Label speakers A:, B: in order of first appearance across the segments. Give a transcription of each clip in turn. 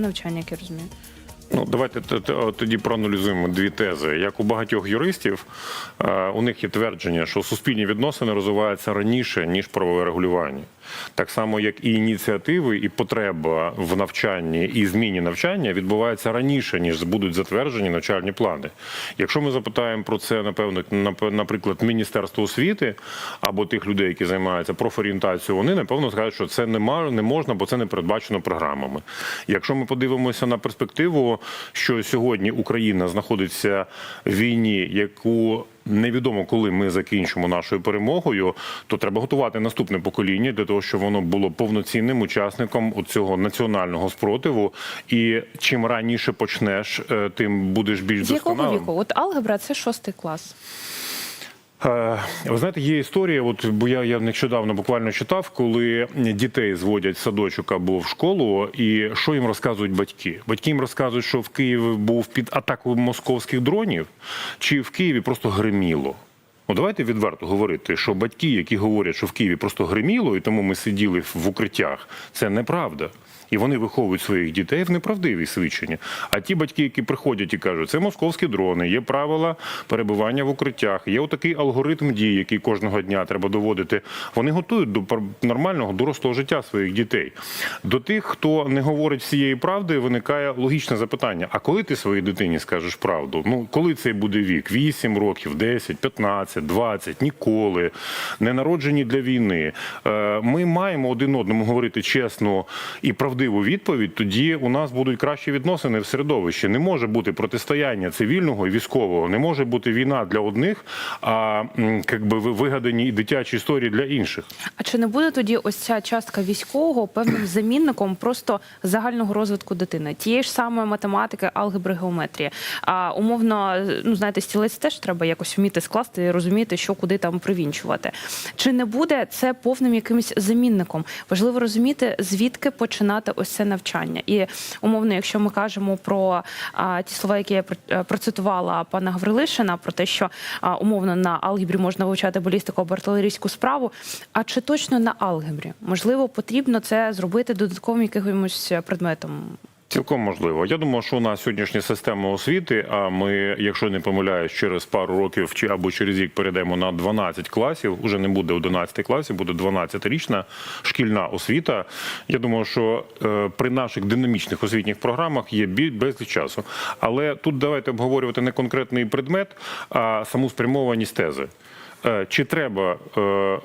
A: навчання, як я розумію.
B: Ну, давайте тоді проаналізуємо дві тези. Як у багатьох юристів, е, у них є твердження, що суспільні відносини розвиваються раніше ніж правове регулювання. Так само, як і ініціативи, і потреба в навчанні і зміні навчання відбуваються раніше, ніж будуть затверджені навчальні плани. Якщо ми запитаємо про це, напевно, нап- наприклад, Міністерство освіти або тих людей, які займаються профорієнтацією, вони напевно скажуть, що це нема, не можна, бо це не передбачено програмами. Якщо ми подивимося на перспективу, що сьогодні Україна знаходиться в війні, яку Невідомо, коли ми закінчимо нашою перемогою, то треба готувати наступне покоління для того, щоб воно було повноцінним учасником цього національного спротиву. І чим раніше почнеш, е, тим будеш більш
A: З якого віку? От алгебра це шостий клас.
B: Е, Ви знаєте, є історія. От бо я, я нещодавно буквально читав, коли дітей зводять в садочок або в школу, і що їм розказують батьки? Батьки їм розказують, що в Києві був під атакою московських дронів, чи в Києві просто гриміло. Ну, давайте відверто говорити, що батьки, які говорять, що в Києві просто гриміло, і тому ми сиділи в укриттях, це неправда. І вони виховують своїх дітей в неправдиві свідчення. А ті батьки, які приходять і кажуть, це московські дрони, є правила перебування в укриттях, є отакий алгоритм дій, який кожного дня треба доводити. Вони готують до нормального дорослого життя своїх дітей. До тих, хто не говорить всієї правди, виникає логічне запитання: а коли ти своїй дитині скажеш правду? Ну коли це буде вік? 8 років, 10, 15, 20, ніколи, не народжені для війни. Е, Ми маємо один одному говорити чесну і правдиву відповідь. Тоді у нас будуть кращі відносини в середовищі. Не може бути протистояння цивільного і військового, не може бути війна для одних, а якби ви- вигадані дитячі історії для інших.
A: А чи не буде тоді ось ця частка військового певним замінником просто загального розвитку дитини? Тієї ж самої математики, алгебри, геометрії. А умовно, ну знаєте, стілець теж треба якось вміти скласти і розуміти, що куди там привінчувати. Чи не буде це повним якимось замінником? Важливо розуміти, звідки починати ось це навчання. І умовно, якщо ми кажемо про а, ті слова, які я е, процитувала пана Гаврилишина, про те, що а, умовно на алгебрі можна вивчати балістику або артилерійську справу. А чи точно на алгебрі? Можливо, потрібно це зробити додатковим якимось предметом?
B: Цілком можливо. Я думаю, що у нас сьогоднішня система освіти. А ми, якщо не помиляюсь, через пару років чи або через рік перейдемо на 12 класів. Уже не буде 11 класів, буде 12-річна шкільна освіта. Я думаю, що е, при наших динамічних освітніх програмах є безліч часу. Але тут давайте обговорювати не конкретний предмет, а саму спрямованість тези. Е, чи треба? Е,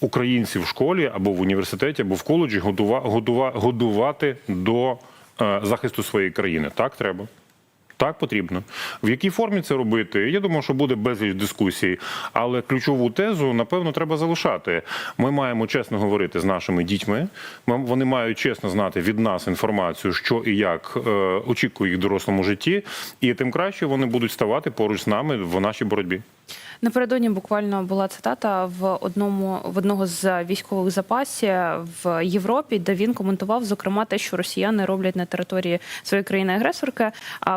B: Українців в школі або в університеті, або в коледжі годува, годува, годувати до захисту своєї країни. Так треба. Так потрібно. В якій формі це робити? Я думаю, що буде безліч дискусій, але ключову тезу, напевно, треба залишати. Ми маємо чесно говорити з нашими дітьми. Ми- Вони мають чесно знати від нас інформацію, що і як е, очікує їх в дорослому житті, і тим краще вони будуть ставати поруч з нами в нашій боротьбі.
A: Напередодні буквально була цитата в одному в одного з військових запасів в Європі, де він коментував зокрема те, що росіяни роблять на території своєї країни-агресорки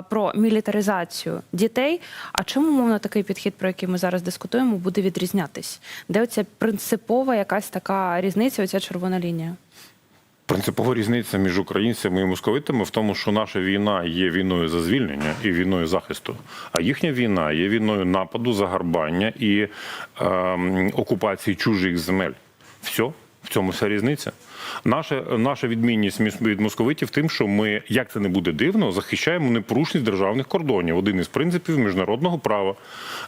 A: про мілітаризацію дітей. А чим умовно такий підхід, про який ми зараз дискутуємо, буде відрізнятись? Де оця принципова якась така різниця, оця червона лінія?
B: Принципова різниця між українцями і московитами в тому, що наша війна є війною за звільнення і війною захисту, а їхня війна є війною нападу, загарбання і е, окупації чужих земель. Все, в цьому вся різниця. Наша, наша відмінність від московитів тим, що ми, як це не буде дивно, захищаємо непорушність державних кордонів. Один із принципів міжнародного права.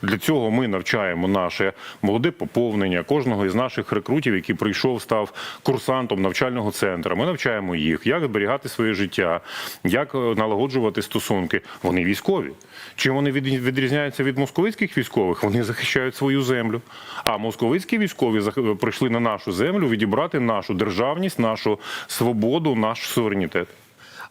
B: Для цього ми навчаємо наше молоде поповнення, кожного із наших рекрутів, який прийшов, став курсантом навчального центру. Ми навчаємо їх, як зберігати своє життя, як е, налагоджувати стосунки. Вони військові. Чим вони від- відрізняються від московицьких військових? Вони захищають свою землю. А московицькі військові прийшли на нашу землю відібрати нашу державність, нашу свободу, наш суверенітет.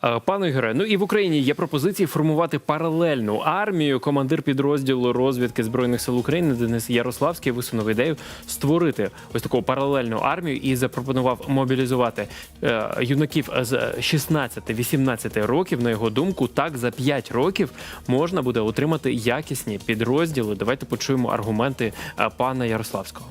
C: Е, Пане Ігоре, ну і в Україні є пропозиції формувати паралельну армію. Командир підрозділу розвідки збройних сил України Денис Ярославський висунув ідею створити ось таку паралельну армію і запропонував мобілізувати е, юнаків з 16-18 років. На його думку, так за 5 років можна буде отримати якісні підрозділи. Давайте почуємо аргументи е, пана Ярославського.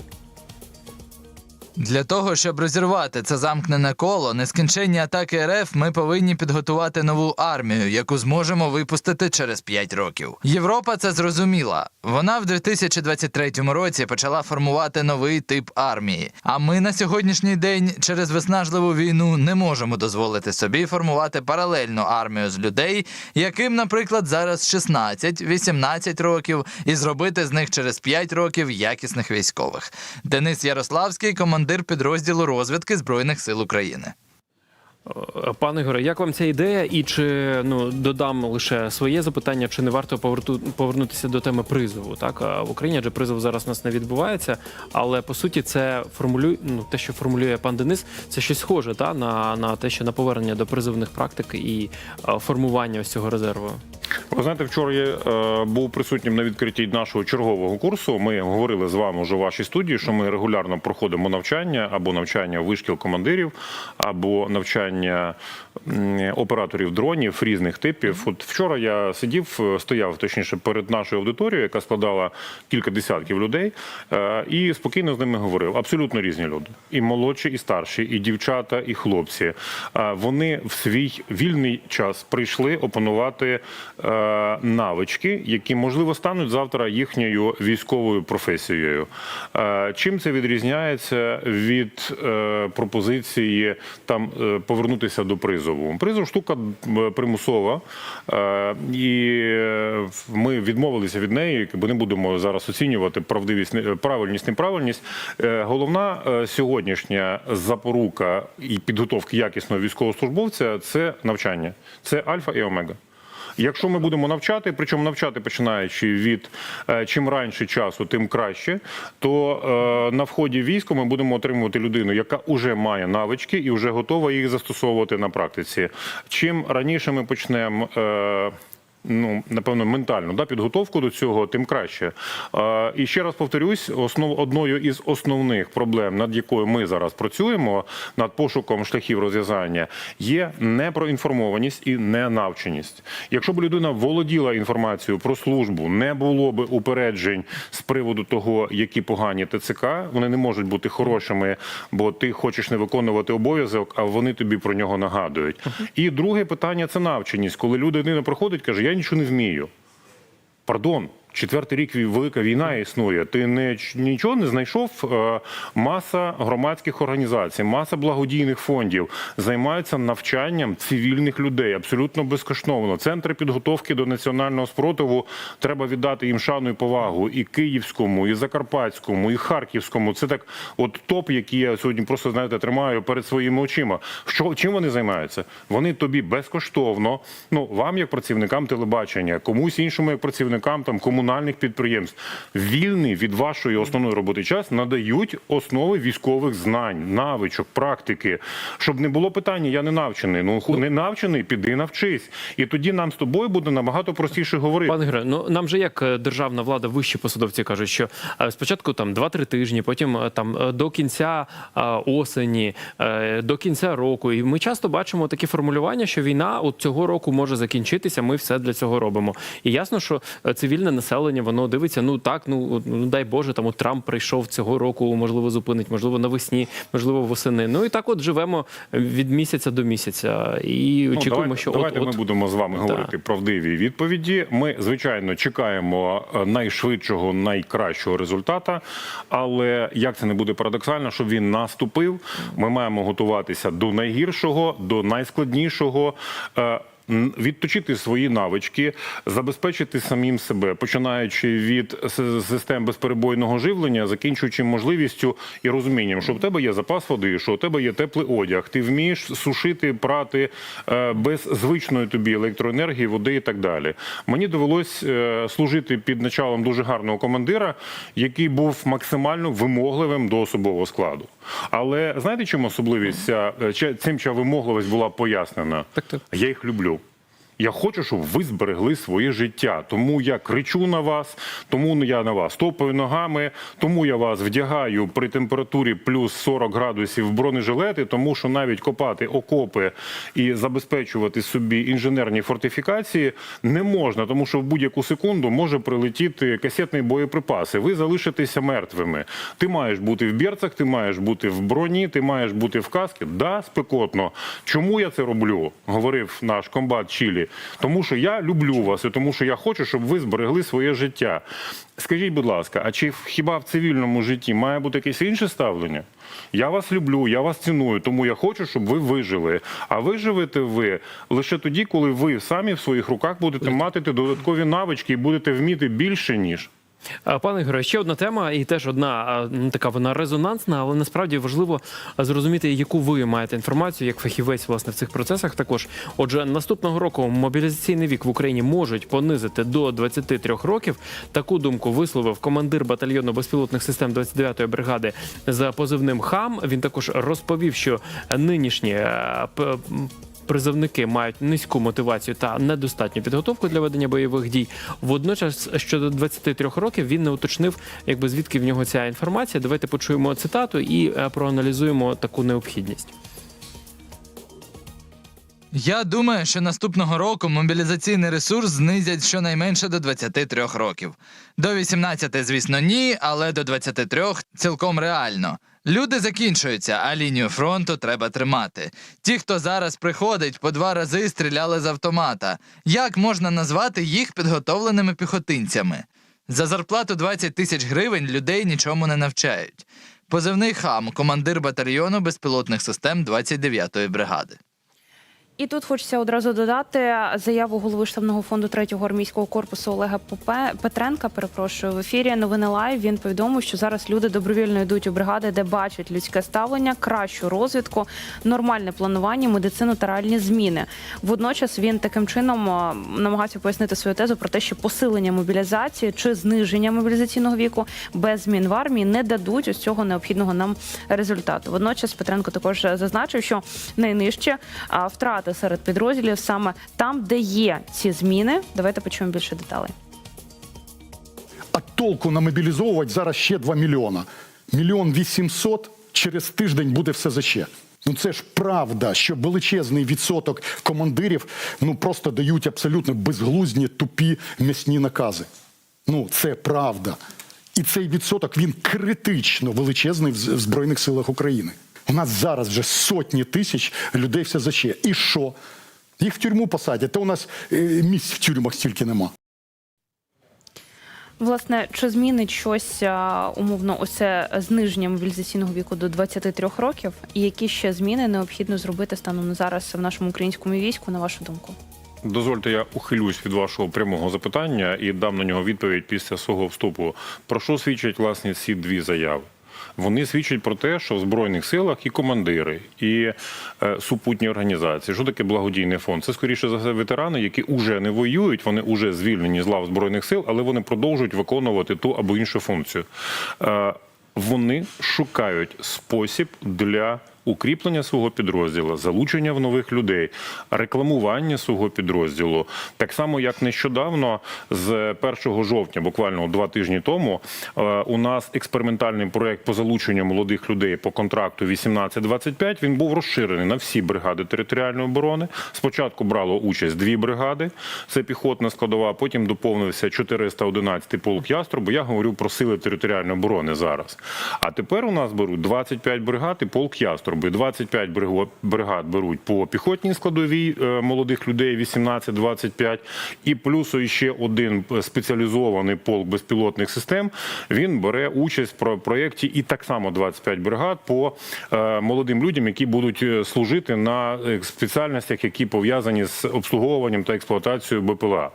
D: Для того, щоб розірвати це замкнене коло, нескінченні атаки РФ, ми повинні підготувати нову армію, яку зможемо випустити через 5 років. Європа це зрозуміла. Вона в 2023 році почала формувати новий тип армії. А ми на сьогоднішній день через виснажливу війну не можемо дозволити собі формувати паралельну армію з людей, яким, наприклад, зараз 16-18 років, і зробити з них через 5 років якісних військових. Денис Ярославський, командир підрозділу розвідки Збройних сил України.
C: Е, Пане Ігоре, як вам ця ідея? І чи ну додам лише своє запитання, чи не варто поверту, повернутися до теми призову? Так в Україні адже призов зараз у нас не відбувається, але по суті це формулює ну те, що формулює пан Денис, це щось схоже та на, на те, що на повернення до призовних практик і е, формування ось цього резерву.
B: Ви знаєте, вчора я е, був присутнім на відкритті нашого чергового курсу. Ми говорили з вами вже в вашій студії, що ми регулярно проходимо навчання або навчання вишкіл командирів, або навчання операторів дронів різних типів. От вчора я сидів, е, стояв точніше перед нашою аудиторією, яка складала кілька десятків людей, е, і спокійно з ними говорив. Абсолютно різні люди, і молодші, і старші, і дівчата, і хлопці. Е, Вони в свій вільний час прийшли опанувати навички, які можливо стануть завтра їхньою військовою професією. Е, Чим це відрізняється від е, пропозиції там е, повернутися до призову? Призов штука примусова, е, і е, ми відмовилися від неї, бо не будемо зараз оцінювати правдивість, правильність, неправильність. Е, Головна е, сьогоднішня запорука і підготовки якісного військовослужбовця це навчання, це альфа і омега. Якщо ми будемо навчати, причому навчати починаючи від е, чим раніше часу, тим краще, то е, на вході війську ми будемо отримувати людину, яка вже має навички і вже готова їх застосовувати на практиці. Чим раніше ми почнемо. Ну, напевно, ментальну да, підготовку до цього, тим краще. Е, і ще раз повторюсь, основ, одною із основних проблем, над якою ми зараз працюємо, над пошуком шляхів розв'язання, є непроінформованість і ненавченість. Якщо б людина володіла інформацією про службу, не було б упереджень з приводу того, які погані ТЦК, вони не можуть бути хорошими, бо ти хочеш не виконувати обов'язок, а вони тобі про нього нагадують. І друге питання це навченість, коли людина приходить, каже: Я нічого не вмію. Пардон. Четвертий рік велика війна існує. Ти не нічого не знайшов. Е, Маса громадських організацій, маса благодійних фондів займаються навчанням цивільних людей абсолютно безкоштовно. Центри підготовки до національного спротиву треба віддати їм шану і повагу і київському, і закарпатському, і харківському. Це так, от топ, який я сьогодні просто знаєте тримаю перед своїми очима. Що чим вони займаються? Вони тобі безкоштовно. Ну вам як працівникам телебачення, комусь іншому як працівникам там комунальних підприємств, вільний від вашої основної роботи час надають основи військових знань, навичок, практики, щоб не було питання, я не навчений. Ну не навчений, піди навчись, і тоді нам з тобою буде набагато простіше говорити.
C: Пане Гре, ну нам же як е, державна влада, вищі посадовці кажуть, що е, спочатку там 2-3 тижні, потім е, там до кінця осені, до кінця року. І ми часто бачимо такі формулювання, що війна от цього року може закінчитися. Ми все для цього робимо. І ясно, що цивільне населення воно дивиться. Ну так, ну ну дай Боже, там от Трамп прийшов цього року, можливо, зупинить, можливо, навесні, можливо, восени. Ну і так, от живемо від місяця до місяця і
B: Ну,
C: очікуємо,
B: давайте,
C: що
B: давайте
C: от,
B: ми
C: от
B: будемо з вами
C: Да.
B: говорити правдиві відповіді. Ми звичайно чекаємо е, найшвидшого, найкращого результата. Але як це не буде парадоксально, щоб він наступив, ми маємо готуватися до найгіршого, до найскладнішого. Відточити свої навички, забезпечити самим себе, починаючи від систем безперебойного живлення, закінчуючи можливістю і розумінням, що в тебе є запас води, що у тебе є теплий одяг, ти вмієш сушити, прати е, без звичної тобі електроенергії, води і так далі. Мені довелось е, служити під началом дуже гарного командира, який був максимально вимогливим до особового складу. Але знаєте, чим особливість ця, е, цим ця вимогливість була пояснена?
C: Так, так.
B: Я їх люблю. Я хочу, щоб ви зберегли своє життя. Тому я кричу на вас, тому я на вас топаю ногами, тому я вас вдягаю при температурі плюс 40 градусів в бронежилети, тому що навіть копати окопи і забезпечувати собі інженерні фортифікації не можна, тому що в будь-яку секунду може прилетіти касетний боєприпас, і ви залишитеся мертвими. Ти маєш бути в берцах, ти маєш бути в броні, ти маєш бути в каскі. Да, спекотно. Чому я це роблю? Говорив наш комбат Чилі. Тому що я люблю вас і тому, що я хочу, щоб ви зберегли своє життя. Скажіть, будь ласка, а чи хіба в цивільному житті має бути якесь інше ставлення? Я вас люблю, я вас ціную, тому я хочу, щоб ви вижили. А виживете ви лише тоді, коли ви самі в своїх руках будете мати додаткові навички і будете вміти більше ніж.
C: А, Пане Ігоре, ще одна тема, і теж одна ну, така вона резонансна, але насправді важливо зрозуміти, яку ви маєте інформацію, як фахівець власне в цих процесах. Також, отже, наступного року мобілізаційний вік в Україні можуть понизити до 23 років. Таку думку висловив командир батальйону безпілотних систем 29-ї бригади за позивним ХАМ. Він також розповів, що нинішні е, призовники мають низьку мотивацію та недостатню підготовку для ведення бойових дій. Водночас, щодо 23 років, він не уточнив, якби звідки в нього ця інформація. Давайте почуємо цитату і е, проаналізуємо таку необхідність.
D: Я думаю, що наступного року мобілізаційний ресурс знизять щонайменше до 23 років. До 18, звісно, ні, але до 23 цілком реально. Люди закінчуються, а лінію фронту треба тримати. Ті, хто зараз приходить, по два рази стріляли з автомата. Як можна назвати їх підготовленими піхотинцями? За зарплату 20 тисяч гривень людей нічому не навчають. Позивний хам, командир батальйону безпілотних систем 29-ї бригади.
A: І тут хочеться одразу додати заяву голови штабного фонду третього армійського корпусу Олега Попе Петренка. Перепрошую в ефірі. Новини Лайв. Він повідомив, що зараз люди добровільно йдуть у бригади, де бачать людське ставлення, кращу розвідку, нормальне планування, медицину та реальні зміни. Водночас він таким чином а, намагається пояснити свою тезу про те, що посилення мобілізації чи зниження мобілізаційного віку без змін в армії не дадуть ось цього необхідного нам результату. Водночас Петренко також зазначив, що найнижче а, втрати серед підрозділів саме там, де є ці зміни. Давайте почуємо більше деталей.
E: А толку намобілізовувати зараз ще 2 мільйона. Мільйон 800 через тиждень буде все за ще. Ну це ж правда, що величезний відсоток командирів ну просто дають абсолютно безглузні, тупі м'ясні накази. Ну це правда. І цей відсоток він критично величезний в Збройних силах України. У нас зараз вже сотні тисяч людей все за ще. І що? Їх в тюрму посадять, та у нас е, місць в тюрмах стільки нема.
A: Власне, чи змінить щось умовно ось це зниження мобілізаційного віку до 23 років? І які ще зміни необхідно зробити станом на зараз в нашому українському війську, на вашу думку?
B: Дозвольте, я ухилюсь від вашого прямого запитання і дам на нього відповідь після свого вступу. Про що свідчать власне ці дві заяви? Вони свідчать про те, що в збройних силах і командири, і е, супутні організації, що таке благодійний фонд, це скоріше за все ветерани, які вже не воюють, вони вже звільнені з лав збройних сил, але вони продовжують виконувати ту або іншу функцію. Е, вони шукають спосіб для укріплення свого підрозділу, залучення в нових людей, рекламування свого підрозділу. Так само, як нещодавно, з 1 жовтня, буквально два тижні тому, е, у нас експериментальний проект по залученню молодих людей по контракту 18-25, Він був розширений на всі бригади територіальної оборони. Спочатку брало участь дві бригади, це піхотна складова. Потім доповнився 411 полк яструбу. Я говорю про сили територіальної оборони зараз. А тепер у нас беруть 25 бригад і полк яструби. 25 бригад беруть по піхотній складовій е, молодих людей 18-25. І плюс ще один спеціалізований полк безпілотних систем. Він бере участь в про- проєкті і так само 25 бригад по е, молодим людям, які будуть е, служити на спеціальностях, які пов'язані з обслуговуванням та експлуатацією БПЛА.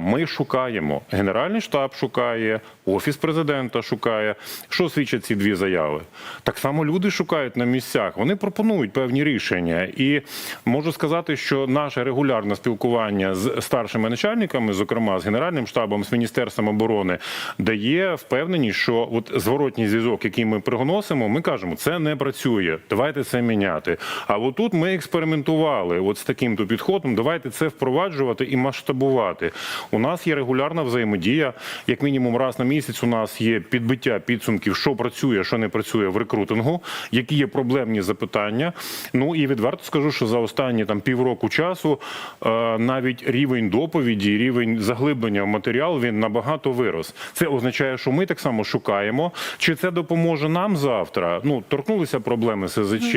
B: Ми шукаємо, Генеральний штаб шукає, Офіс президента шукає. Що свідчать ці дві заяви? Так само люди шукають на місцях. Місцях вони пропонують певні рішення. І можу сказати, що наше регулярне спілкування з старшими начальниками, зокрема з генеральним штабом, з міністерством оборони, дає впевненість, що от зворотній зв'язок, який ми приносимо, ми кажемо, це не працює. Давайте це міняти. А от тут ми експериментували от з таким то підходом. Давайте це впроваджувати і масштабувати. У нас є регулярна взаємодія. Як мінімум раз на місяць у нас є підбиття підсумків, що працює, що не працює в рекрутингу, які є проблемні запитання. Ну і відверто скажу, що за останні там півроку часу е, навіть рівень доповіді, рівень заглиблення в матеріал він набагато вирос. Це означає, що ми так само шукаємо, чи це допоможе нам завтра. Ну торкнулися проблеми СЗЧ.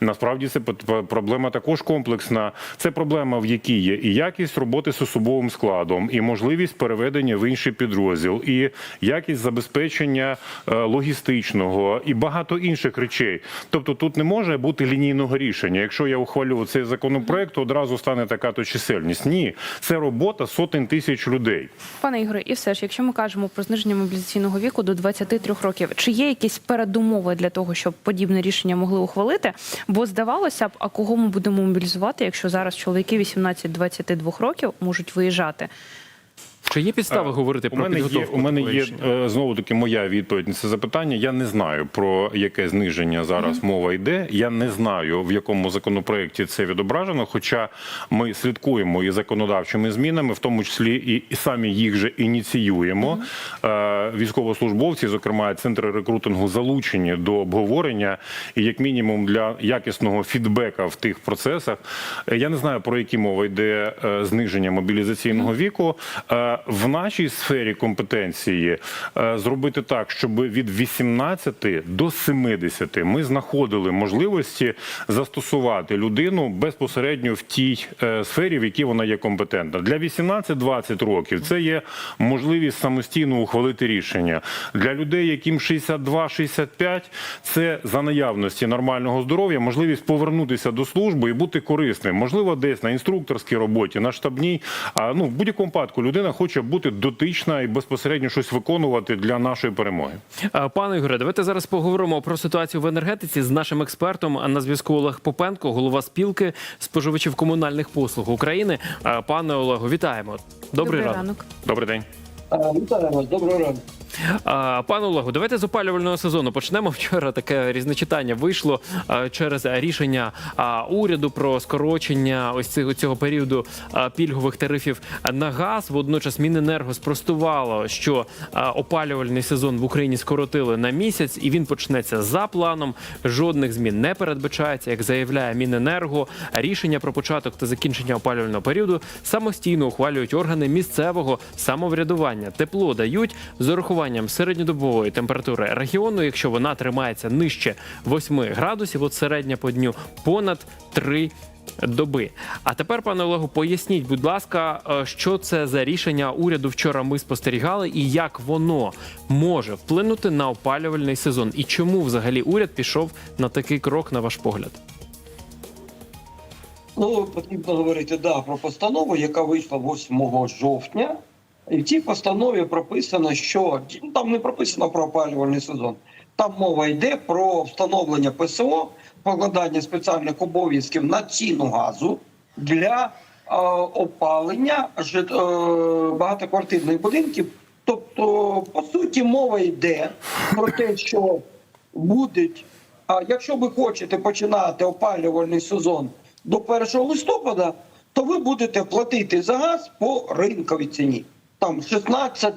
B: Насправді це проблема також комплексна. Це проблема, в якій є і якість роботи з особовим складом, і можливість переведення в інший підрозділ, і якість забезпечення е, логістичного і багато інших речей. Тобто тут не може бути лінійного рішення. Якщо я ухвалю цей законопроект, то одразу стане така то чисельність. Ні, це робота сотень тисяч людей.
A: Пане Ігоре, і все ж, якщо ми кажемо про зниження мобілізаційного віку до 23 років, чи є якісь передумови для того, щоб подібне рішення могли ухвалити? Бо здавалося б, а кого ми будемо мобілізувати, якщо зараз чоловіки 18-22 років можуть виїжджати?
C: Чи є підстави говорити про
B: мене є, у мене є е, знову таки моя відповідь на це запитання. Я не знаю про яке зниження зараз мова йде. Я не знаю в якому законопроекті це відображено. Хоча ми слідкуємо і законодавчими змінами, в тому числі і, і самі їх же ініціюємо. Е, Військовослужбовці, зокрема центри рекрутингу, залучені до обговорення, і як мінімум для якісного фідбека в тих процесах. Е, Я не знаю про які мова йде е, зниження мобілізаційного віку. В нашій сфері компетенції е, зробити так, щоб від 18 до 70 ми знаходили можливості застосувати людину безпосередньо в тій е, сфері, в якій вона є компетентна. Для 18-20 років це є можливість самостійно ухвалити рішення. Для людей, яким 62-65, це за наявності нормального здоров'я, можливість повернутися до служби і бути корисним. Можливо, десь на інструкторській роботі, на штабній. А ну в будь-якому випадку людина хоче бути дотична і безпосередньо щось виконувати для нашої перемоги.
C: Пане Ігоре, давайте зараз поговоримо про ситуацію в енергетиці з нашим експертом А на зв'язку Олег Попенко, голова спілки споживачів комунальних послуг України. Пане Олегу, вітаємо. Добрий, ранок.
B: Добрий день.
F: Вітаємо. Вітаю вас, доброго ранку.
C: А, Пане Олегу, давайте з опалювального сезону почнемо. Вчора таке різночитання вийшло через рішення уряду про скорочення ось цього, цього періоду пільгових тарифів на газ. Водночас Міненерго спростувало, що опалювальний сезон в Україні скоротили на місяць, і він почнеться за планом. Жодних змін не передбачається, як заявляє Міненерго. Рішення про початок та закінчення опалювального періоду самостійно ухвалюють органи місцевого самоврядування. Тепло дають з урахуванням середньодобової температури регіону, якщо вона тримається нижче 8 градусів, от середня по дню понад 3 доби. А тепер, пане Олегу, поясніть, будь ласка, е, що це за рішення уряду вчора ми спостерігали, і як воно може вплинути на опалювальний сезон, і чому взагалі уряд пішов на такий крок, на ваш погляд?
F: Ну, потрібно говорити да, про постанову, яка вийшла 8 жовтня. І в цій постанові прописано, що ну, там не прописано про опалювальний сезон. Там мова йде про встановлення ПСО, покладання спеціальних обов'язків на ціну газу для е, опалення жит- е, багатоквартирних будинків. Тобто, по суті, мова йде про те, що будуть а якщо ви хочете починати опалювальний сезон до 1 листопада, то ви будете платити за газ по ринковій ціні. Там 16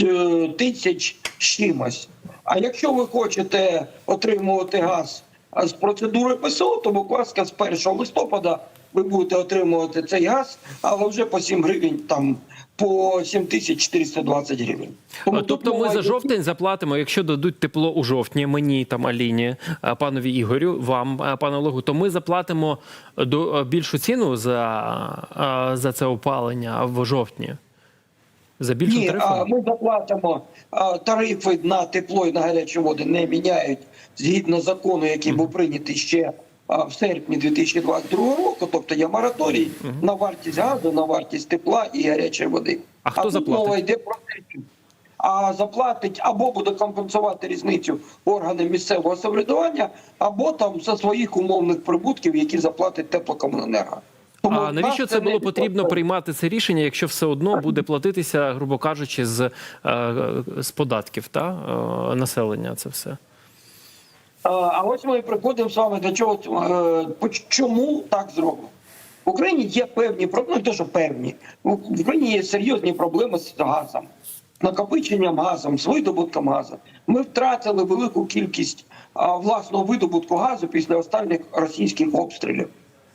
F: е, тисяч чимось. А якщо ви хочете отримувати газ з процедури ПСО, то будь ласка, з 1 листопада ви будете отримувати цей газ, але вже по 7 гривень, там по 7420 гривень. Тому
C: Тобто ми за жовтень заплатимо, якщо дадуть тепло у жовтні, мені там Аліні, панові Ігорю, вам, пане Олегу, то ми заплатимо до більшу ціну за, за це опалення в жовтні. За більшим
F: Ні,
C: тарифом?
F: ми заплатимо тарифи на тепло і на гарячі води не міняють згідно закону, який був прийнятий ще в серпні 2022 року. Тобто є мораторій на вартість газу, на вартість тепла і гарячої води.
C: А хто
F: тут
C: заплатить?
F: мова йде про те, а заплатить або буде компенсувати різницю органи місцевого самоврядування, або там за своїх умовних прибутків, які заплатить теплокомуненерго.
C: А навіщо це було потрібно приймати це рішення, якщо все одно буде платитися, грубо кажучи, з, е, з податків та е, населення? Це все.
F: А ось ми приходимо з вами до чого е, чому так зроблено. В Україні є певні проблеми, не те, що певні. В в Україні є серйозні проблеми з газом, накопиченням газом, з видобутком газу. Ми втратили велику кількість власного видобутку газу після останніх російських обстрілів.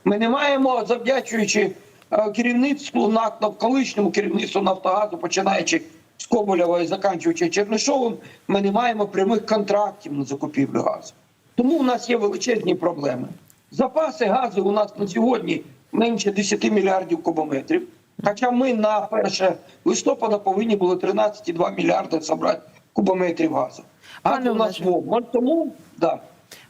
F: Ми не маємо, завдячуючи е, керівництву нав- колишньому керівництву Нафтогазу, починаючи з Коболєва і заканчуючи Чернишовим, ми не маємо прямих контрактів на закупівлю газу. Тому у нас є величезні проблеми. Запаси газу у нас на сьогодні менше 10 мільярдів кубометрів. Хоча ми на 1 листопада повинні були 13,2 мільярди забрати кубометрів газу. Газу у нас
A: Олеже.
F: в обмаль, тому да.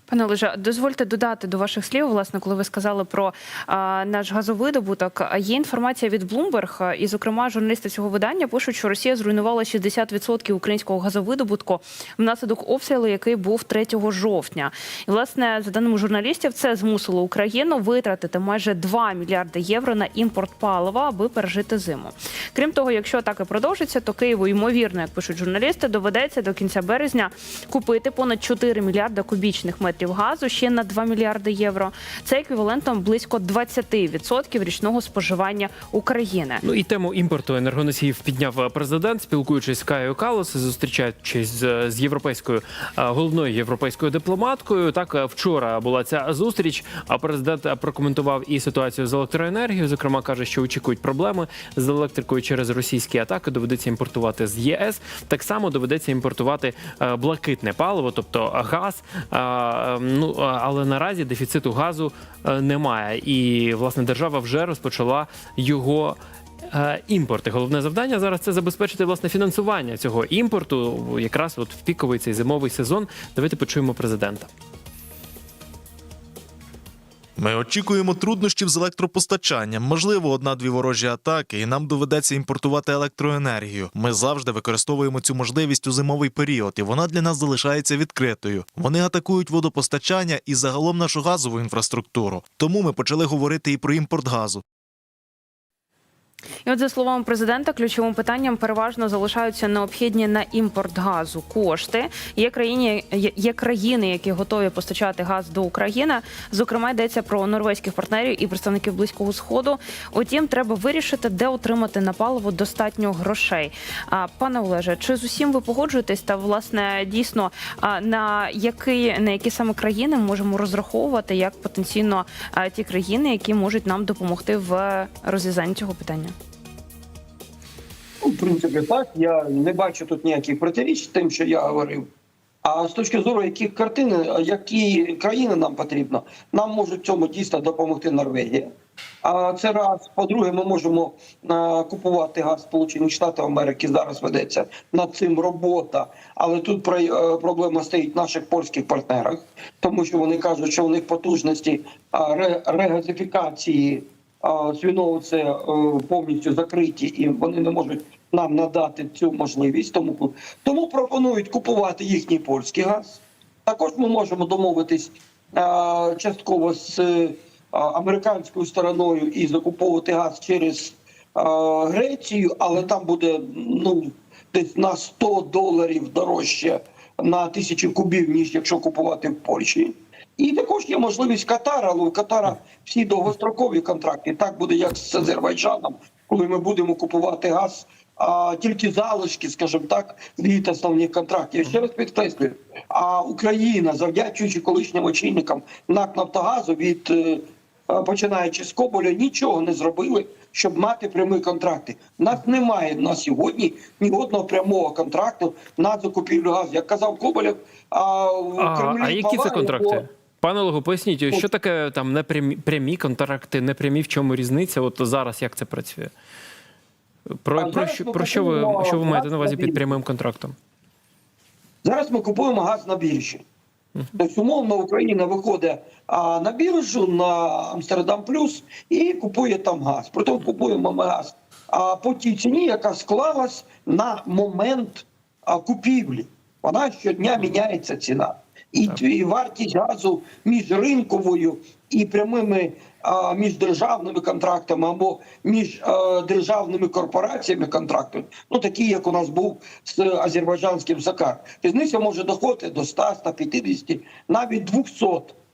A: Пане Олеже, дозвольте додати до ваших слів, власне, коли ви сказали про а, наш газовидобуток. Є інформація від Bloomberg, і, зокрема, журналісти цього видання пишуть, що Росія зруйнувала 60% українського газовидобутку внаслідок обстрілу, який був 3 жовтня. І, власне, за даними журналістів, це змусило Україну витратити майже 2 мільярди євро на імпорт палива, аби пережити зиму. Крім того, якщо атака продовжиться, то Києву ймовірно, як пишуть журналісти, доведеться до кінця березня купити понад 4 мільярда кубічних метрів газу ще на 2 мільярди євро. Це еквівалентом близько 20% річного споживання України.
C: Ну і тему імпорту енергоносіїв підняв президент, спілкуючись з Каєю Калос, зустрічаючись з, з європейською головною європейською дипломаткою. Так вчора була ця зустріч. А президент прокоментував і ситуацію з електроенергією. Зокрема, каже, що очікують проблеми з електрикою через російські атаки. Доведеться імпортувати з ЄС. Так само доведеться імпортувати блакитне паливо, тобто газ. А, ну але наразі дефіциту газу немає. І власне держава вже розпочала його. Імпорти головне завдання зараз це забезпечити власне фінансування цього імпорту, якраз от в піковий цей зимовий сезон. Давайте почуємо президента.
G: Ми очікуємо труднощів з електропостачанням, можливо, одна-дві ворожі атаки, і нам доведеться імпортувати електроенергію. Ми завжди використовуємо цю можливість у зимовий період, і вона для нас залишається відкритою. Вони атакують водопостачання і загалом нашу газову інфраструктуру. Тому ми почали говорити і про імпорт газу.
A: І от за словами президента, ключовим питанням переважно залишаються необхідні на імпорт газу кошти. Є країни, є- країни, які готові постачати газ до України. Зокрема, йдеться про норвезьких партнерів і представників близького сходу. Утім, треба вирішити, де отримати на паливо достатньо грошей. А пане Олеже, чи з усім ви погоджуєтесь? Та власне дійсно на які на які саме країни ми можемо розраховувати як потенційно ті країни, які можуть нам допомогти в розв'язанні цього питання?
F: В принципі, так. Я не бачу тут ніяких протиріч тим, що я говорив. А з точки зору, які картини, які країни нам потрібно, нам можуть цьому дійсно допомогти Норвегія. А це раз. По-друге, ми можемо купувати газ Сполучених Штатів Америки. Зараз ведеться над цим робота. Але тут про- е, проблема стоїть в наших польських партнерах, тому що вони кажуть, що у них потужності регазифікації а, свіного це е, повністю закриті, і вони не можуть нам надати цю можливість. Тому тому пропонують купувати їхній польський газ. Також ми можемо домовитись а, частково з е, а, американською стороною і закуповувати газ через а, Грецію, але там буде ну десь на 100 доларів дорожче на тисячу кубів, ніж якщо купувати в Польщі. І також є можливість Катара, але у Катара всі довгострокові контракти. Так буде як з Азербайджаном, коли ми будемо купувати газ, а тільки залишки, скажімо так, від основних контрактів. Я ще раз підкреслюю, а Україна, завдячуючи колишнім очільникам НАК Нафтогазу від е, починаючи з Коболя, нічого не зробили, щоб мати прямі контракти. У нас немає на сьогодні ні одного прямого контракту на закупівлю газу. Як казав Коболєв, а в
C: А,
F: Кремлі
C: а які це контракти?
F: бо-
C: Пане Олегу, поясніть, що таке там непрямі прямі контракти, непрямі, в чому різниця? От зараз як це працює? Про,
F: А
C: про, що, про що ви що ви маєте на увазі під прямим контрактом?
F: Зараз ми купуємо газ на біржі. Тобто, умовно, Україна виходить а, на біржу на Амстердам Плюс і купує там газ. Притом купуємо ми газ а, по тій ціні, яка склалась на момент а, купівлі. Вона щодня міняється ціна. І, і вартість газу між ринковою і прямими а, міждержавними контрактами або між а, державними корпораціями контрактами, ну такі, як у нас був з азербайджанським Сакар. Різниця може доходити до 100, 150, навіть 200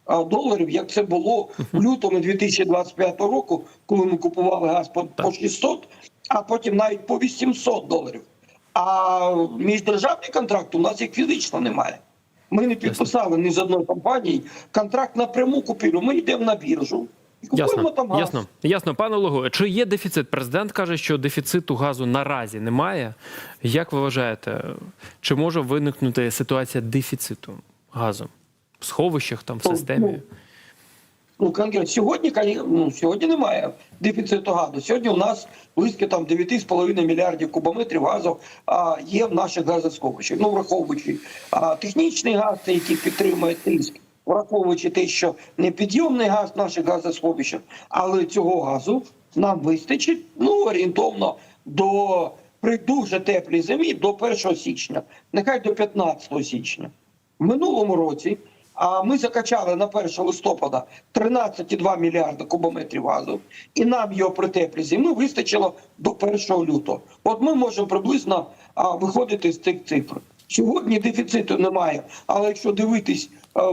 F: а, доларів, як це було в лютому 2025 року, коли ми купували газ по, по 600, а потім навіть по 800 доларів. А міждержавні контракти у нас їх фізично немає. Ми не підписали ні з одної компанії контракт на пряму купівлю. Ми йдемо на біржу
C: Ясно,
F: там газ.
C: ясно, ясно. Пане Лого. чи є дефіцит? Президент каже, що дефіциту газу наразі немає. Як ви вважаєте, чи може виникнути ситуація дефіциту газу в сховищах там в
F: Ну,
C: системі?
F: Ну, конкретно сьогодні, ну, сьогодні немає дефіциту газу. Сьогодні у нас близько там 9,5 мільярдів кубометрів газу а, є в наших газосховищах. Ну, враховуючи а, технічний газ, який підтримує тиск, враховуючи те, що непідйомний газ в наших газосховищах, але цього газу нам вистачить ну, орієнтовно до при дуже теплій зимі до 1 січня, нехай до 15 січня. В минулому році а ми закачали на 1 листопада 13,2 мільярда кубометрів газу, і нам його при теплій зимі вистачило до 1 лютого. От ми можемо приблизно виходити з цих цифр. Сьогодні дефіциту немає, але якщо дивитись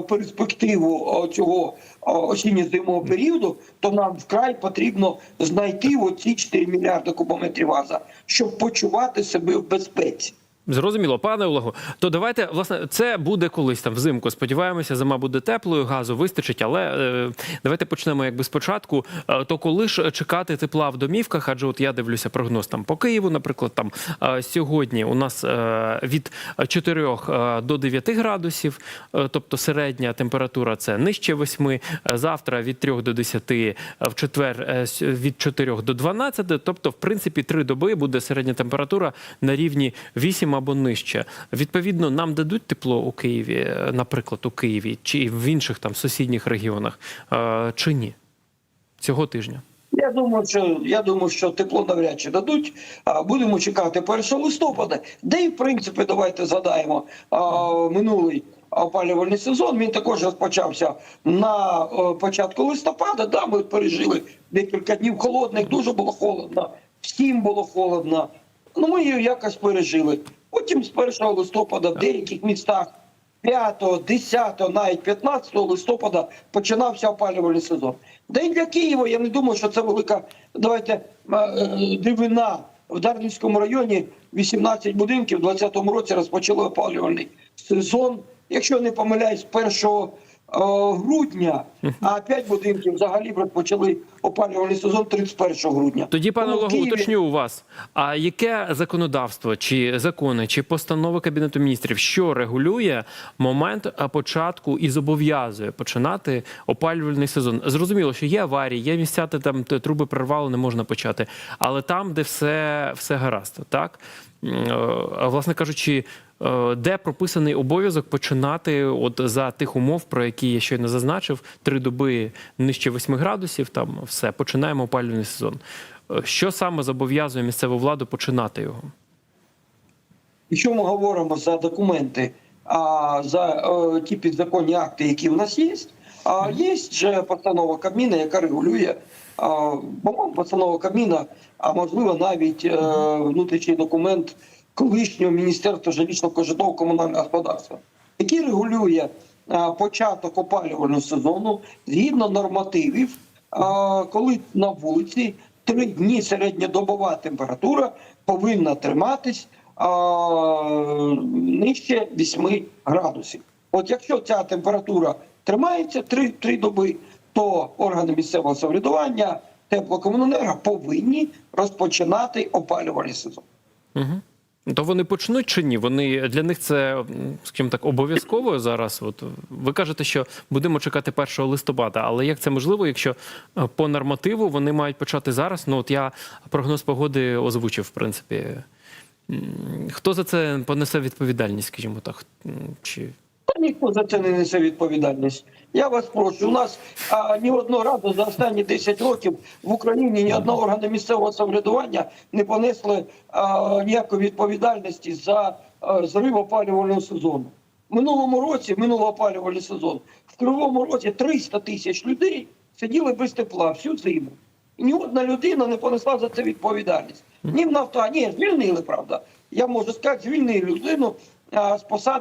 F: перспективу цього е, осінньо-зимового періоду, то нам вкрай потрібно знайти оці 4 мільярди кубометрів газу, щоб почувати себе в безпеці.
C: Зрозуміло, пане Олегу. То давайте, власне, це буде колись там взимку. Сподіваємося, зима буде теплою, газу вистачить. Але е, давайте почнемо якби спочатку. Е, то коли ж чекати тепла в домівках? Адже от я дивлюся прогноз там по Києву, наприклад, там е, сьогодні у нас е, від 4 е, до 9 градусів, е, тобто середня температура це нижче 8. Е, Завтра від 3 до 10, е, в четвер е, від 4 до 12. Тобто, в принципі, три доби буде середня температура на рівні 8 або нижче. Відповідно, нам дадуть тепло у Києві, е, наприклад, у Києві чи в інших там сусідніх регіонах, е, чи ні? Цього тижня.
F: Я думаю, що я думаю, що тепло навряд чи дадуть. Будемо чекати 1 листопада. Де і в принципі, давайте згадаємо минулий опалювальний сезон. Він також розпочався на е, початку листопада. Да, ми пережили декілька днів холодних, дуже було холодно. Всім було холодно. Ну ми її якось пережили. Потім з 1 листопада в деяких містах 5, 10, навіть 15 листопада починався опалювальний сезон. Да і для Києва я не думаю, що це велика давайте е, дивина. В Дарницькому районі 18 будинків в 2020 році розпочали опалювальний сезон. Якщо не помиляюсь, 1 е, грудня, а 5 будинків взагалі розпочали опалювальний сезон 31 грудня.
C: Тоді, пане Олегу,
F: Києві-
C: уточню у вас. А яке законодавство, чи закони, чи постанови Кабінету міністрів, що регулює момент початку і зобов'язує починати опалювальний сезон? Зрозуміло, що є аварії, є місця, де там т- труби прорвало, не можна почати. Але там, де все, все гаразд, так? Е, Власне кажучи, е, де прописаний обов'язок починати от за тих умов, про які я щойно зазначив, три доби нижче 8 градусів, там все, починаємо опалювальний сезон. Е, Що саме зобов'язує місцеву владу починати його?
F: Якщо ми говоримо за документи, а за е, ті підзаконні акти, які в нас є, а є вже постанова Кабміна, яка регулює, по-моєму, постанова Кабміна, а можливо навіть е, внутрішній документ колишнього міністерства жилищно-кожитового комунального господарства, який регулює початок опалювального сезону згідно нормативів, коли на вулиці три дні середньодобова температура повинна триматись нижче 8 градусів. От якщо ця температура тримається 3, 3 доби, то органи місцевого самоврядування теплокомуненерго повинні розпочинати опалювальний сезон.
C: Угу. То вони почнуть чи ні? Вони для них це, скажімо так, обов'язково зараз. От ви кажете, що будемо чекати 1 листопада. Але як це можливо, якщо е, по нормативу вони мають почати зараз? Ну от я прогноз погоди озвучив, в принципі. Хто за це понесе відповідальність, скажімо так? Чи
F: Та ніхто за це не несе відповідальність. Я вас прошу. У нас а, ні одного разу за останні 10 років в Україні ні одного органу місцевого самоврядування не понесли а, ніякої відповідальності за а, зрив опалювального сезону. Минулому році, минулого опалювальний сезон, в Кривому році 300 тисяч людей сиділи без тепла всю зиму. І ні одна людина не понесла за це відповідальність. Ні в нафта, ні, звільнили, правда. Я можу сказати, звільнили людину а, з посади.